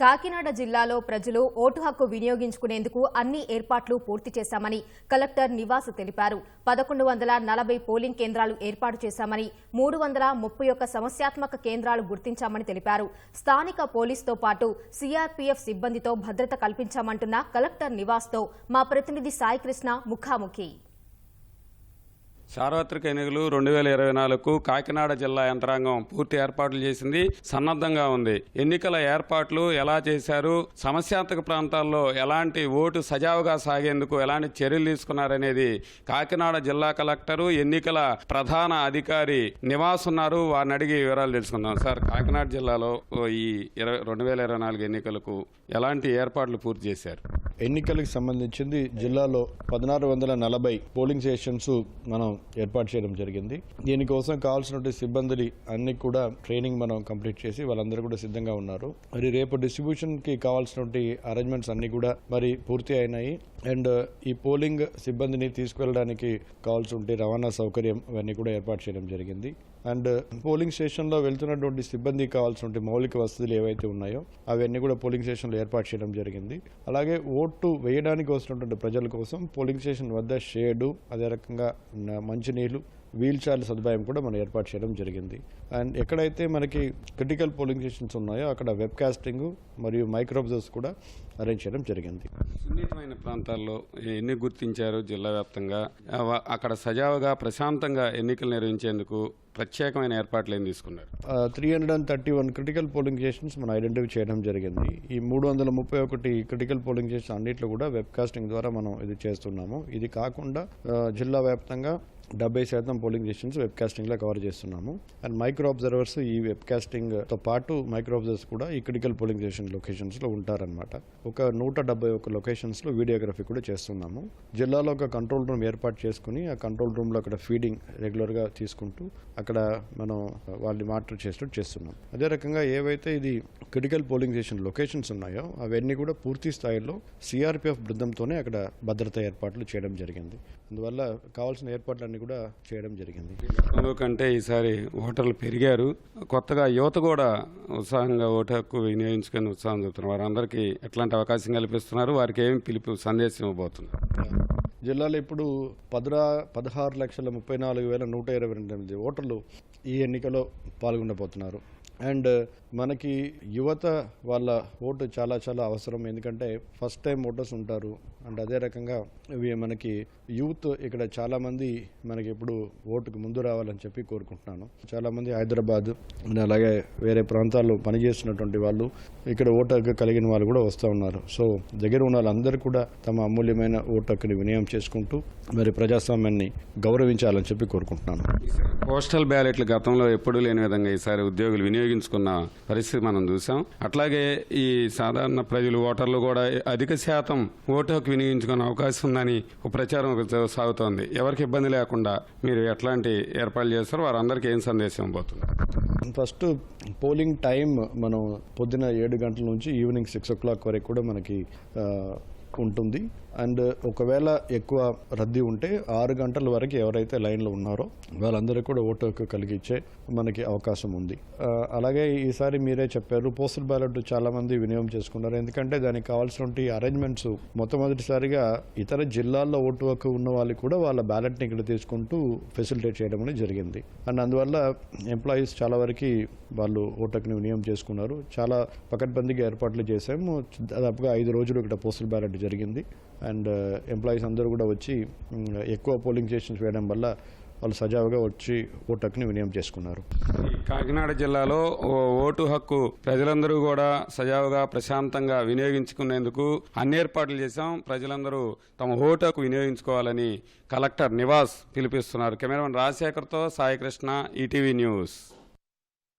కాకినాడ జిల్లాలో ప్రజలు ఓటు హక్కు వినియోగించుకునేందుకు అన్ని ఏర్పాట్లు పూర్తి చేశామని కలెక్టర్ నివాస్ తెలిపారు. పదకొండు వందల నలభై పోలింగ్ కేంద్రాలు ఏర్పాటు చేశామని మూడు వందల ముప్పై ఒక్క సమస్యాత్మక కేంద్రాలు గుర్తించామని తెలిపారు. స్థానిక పోలీసుతో పాటు సీఆర్పీఎఫ్ సిబ్బందితో భద్రత కల్పించామంటున్న కలెక్టర్ నివాస్తో మా ప్రతినిధి సాయికృష్ణ ముఖాముఖి. సార్వత్రిక ఎన్నికలు రెండు వేల ఇరవై నాలుగుకు కాకినాడ జిల్లా యంత్రాంగం పూర్తి ఏర్పాట్లు చేసింది సన్నద్ధంగా ఉంది. ఎన్నికల ఏర్పాట్లు ఎలా చేశారు? సమస్యాత్మక ప్రాంతాల్లో ఎలాంటి ఓటు సజావుగా సాగేందుకు ఎలాంటి చర్యలు తీసుకున్నారనేది కాకినాడ జిల్లా కలెక్టరు ఎన్నికల ప్రధాన అధికారి నివాస్ ఉన్నారు. వారిని అడిగి వివరాలు తెలుసుకుందాం. సార్ కాకినాడ జిల్లాలో ఓ ఈ ఇరవై రెండు వేల ఇరవై నాలుగు ఎన్నికలకు ఎలాంటి ఏర్పాట్లు పూర్తి చేశారు? ఎన్నికలకు సంబంధించింది జిల్లాలో పదహారు వందల నలభై పోలింగ్ స్టేషన్స్ మనం ఏర్పాటు చేయడం జరిగింది. దీనికోసం కావాల్సినటువంటి సిబ్బందిని అన్ని కూడా ట్రైనింగ్ మనం కంప్లీట్ చేసి వాళ్ళందరూ కూడా సిద్ధంగా ఉన్నారు. మరి రేపు డిస్ట్రిబ్యూషన్కి కావాల్సినటువంటి అరేంజ్మెంట్స్ అన్ని కూడా మరి పూర్తి అయినాయి. అండ్ ఈ పోలింగ్ సిబ్బందిని తీసుకువెళ్ళడానికి కావాల్సి రవాణా సౌకర్యం ఇవన్నీ కూడా ఏర్పాటు చేయడం జరిగింది. అండ్ పోలింగ్ స్టేషన్లో వెళ్తున్నటువంటి సిబ్బందికి కావాల్సిన మౌలిక వసతులు ఏవైతే ఉన్నాయో అవన్నీ కూడా పోలింగ్ స్టేషన్లో ఏర్పాటు చేయడం జరిగింది. అలాగే ఓటు వేయడానికి వస్తున్నటువంటి ప్రజల కోసం పోలింగ్ స్టేషన్ వద్ద షేడు అదే రకంగా మంచినీళ్ళు వీల్ చైర్ల సదుపాయం కూడా మనం ఏర్పాటు చేయడం జరిగింది. అండ్ ఎక్కడైతే మనకి క్రిటికల్ పోలింగ్ స్టేషన్స్ ఉన్నాయో అక్కడ వెబ్ కాస్టింగ్ మరియు మైక్రోబ్జర్స్ కూడా అరేంజ్ చేయడం జరిగింది. సున్నితమైన ప్రాంతాల్లో ఎన్ని గుర్తించారు జిల్లా వ్యాప్తంగా? అక్కడ సజావుగా ప్రశాంతంగా ఎన్నికలు నిర్వహించేందుకు ప్రత్యేకమైన ఏర్పాట్లు ఏం తీసుకున్నారు? Three hundred and thirty one critical polling stations మనం ఐడెంటిఫై చేయడం జరిగింది. ఈ మూడు వందల ముప్పై ఒకటి క్రిటికల్ పోలింగ్ స్టేషన్ అన్నింటిలో కూడా వెబ్ కాస్టింగ్ ద్వారా మనం ఇది చేస్తున్నాము. ఇది కాకుండా జిల్లా వ్యాప్తంగా డెబ్బై శాతం పోలింగ్ స్టేషన్స్ వెబ్కాస్టింగ్లో కవర్ చేస్తున్నాము. అండ్ మైక్రో అబ్జర్వర్స్ ఈ వెబ్కాస్టింగ్తో పాటు మైక్రో అబ్జర్వర్స్ కూడా ఈ క్రిటికల్ పోలింగ్ స్టేషన్ లొకేషన్స్లో ఉంటారనమాట ఒక నూట డెబ్బై ఒక లొకేషన్స్లో వీడియోగ్రఫీ కూడా చేస్తున్నాము. జిల్లాలో ఒక కంట్రోల్ రూమ్ ఏర్పాటు చేసుకుని ఆ కంట్రోల్ రూమ్లో అక్కడ ఫీడింగ్ రెగ్యులర్గా తీసుకుంటూ అక్కడ మనం వాళ్ళని మానిటర్ చేస్తూ చేస్తున్నాం. అదే రకంగా ఏవైతే ఇది క్రిటికల్ పోలింగ్ స్టేషన్ లొకేషన్స్ ఉన్నాయో అవన్నీ కూడా పూర్తి స్థాయిలో సిఆర్పిఎఫ్ బృందంతోనే అక్కడ భద్రతా ఏర్పాట్లు చేయడం జరిగింది. అందువల్ల కావాల్సిన ఏర్పాట్లు ఏర్పాట్లన్నీ కూడా చేయడం జరిగింది. గతంలో కంటే ఈసారి ఓటర్లు పెరిగారు. కొత్తగా యువత కూడా ఉత్సాహంగా ఓటు హక్కు వినియోగించుకొని ఉత్సాహం చూపుతున్నారు. వారందరికీ ఎట్లాంటి అవకాశం కల్పిస్తున్నారు? వారికి ఏమి పిలుపు సందేశం ఇవ్వబోతున్నారు? జిల్లాలో ఇప్పుడు పదరా పదహారు లక్షల ముప్పై నాలుగు వేల నూట ఇరవై రెండు మంది ఓటర్లు ఈ ఎన్నికలో పాల్గొనబోతున్నారు. అండ్ మనకి యువత వాళ్ళ ఓటు చాలా చాలా అవసరం. ఎందుకంటే ఫస్ట్ టైం ఓటర్స్ ఉంటారు. అండ్ అదే రకంగా ఇవి మనకి యూత్ ఇక్కడ చాలా మంది మనకి ఇప్పుడు ఓటుకు ముందు రావాలని చెప్పి కోరుకుంటున్నాను. చాలా మంది హైదరాబాద్ అలాగే వేరే ప్రాంతాల్లో పనిచేస్తున్నటువంటి వాళ్ళు ఇక్కడ ఓటు కలిగిన వాళ్ళు కూడా వస్తూ ఉన్నారు. సో దగ్గర ఉన్న వాళ్ళందరూ కూడా తమ అమూల్యమైన ఓటు హక్కుని వినియోగం చేసుకుంటూ మరి ప్రజాస్వామ్యాన్ని గౌరవించాలని చెప్పి కోరుకుంటున్నాను. పోస్టల్ బ్యాలెట్లు గతంలో ఎప్పుడూ లేని విధంగా ఈసారి ఉద్యోగులు వినియోగించుకున్న పరిస్థితి మనం చూసాం. అట్లాగే ఈ సాధారణ ప్రజలు ఓటర్లు కూడా అధిక శాతం ఓటు హక్కు వినియోగించుకునే అవకాశం ఉందని ఒక ప్రచారం సాగుతోంది. ఎవరికి ఇబ్బంది లేకుండా మీరు ఎట్లాంటి ఏర్పాట్లు చేస్తారో వారందరికీ ఏం సందేశం పోతుంది? ఫస్ట్ పోలింగ్ టైం మనం పొద్దున ఏడు గంటల నుంచి ఈవినింగ్ సిక్స్ ఓ క్లాక్ వరకు కూడా మనకి ఉంటుంది. అండ్ ఒకవేళ ఎక్కువ రద్దీ ఉంటే ఆరు గంటల వరకు ఎవరైతే లైన్లో ఉన్నారో వాళ్ళందరూ కూడా ఓటు హక్కు కలిగించే మనకి అవకాశం ఉంది. అలాగే ఈసారి మీరే చెప్పారు పోస్టల్ బ్యాలెట్ చాలా మంది వినియోగం చేసుకున్నారు. ఎందుకంటే దానికి కావాల్సినటువంటి అరేంజ్మెంట్స్ మొట్టమొదటిసారిగా ఇతర జిల్లాల్లో ఓటు హక్కు ఉన్న వాళ్ళు కూడా వాళ్ళ బ్యాలెట్ని ఇక్కడ తీసుకుంటూ ఫెసిలిటేట్ చేయడం అనేది జరిగింది. అండ్ అందువల్ల ఎంప్లాయీస్ చాలా వరకు వాళ్ళు ఓటు హక్కుని వినియోగం చేసుకున్నారు. చాలా పకడ్బందీగా ఏర్పాట్లు చేశాము. దాదాపుగా ఐదు రోజులు ఇక్కడ పోస్టల్ బ్యాలెట్ జరిగింది. అండ్ uh, ఎంప్లాయీస్ అందరూ కూడా వచ్చి ఎక్కువ పోలింగ్ స్టేషన్స్ వేయడం వల్ల వాళ్ళు సజావుగా వచ్చి ఓటు హక్కుని వినియోగం చేసుకున్నారు. కాకినాడ జిల్లాలో ఓ ఓటు హక్కు ప్రజలందరూ కూడా సజావుగా ప్రశాంతంగా వినియోగించుకునేందుకు అన్ని ఏర్పాట్లు చేశాం. ప్రజలందరూ తమ ఓటు హక్కు వినియోగించుకోవాలని కలెక్టర్ నివాస్ పిలిపిస్తున్నారు. కెమెరామెన్ రాజశేఖర్తో సాయికృష్ణ ఈటీవీ న్యూస్.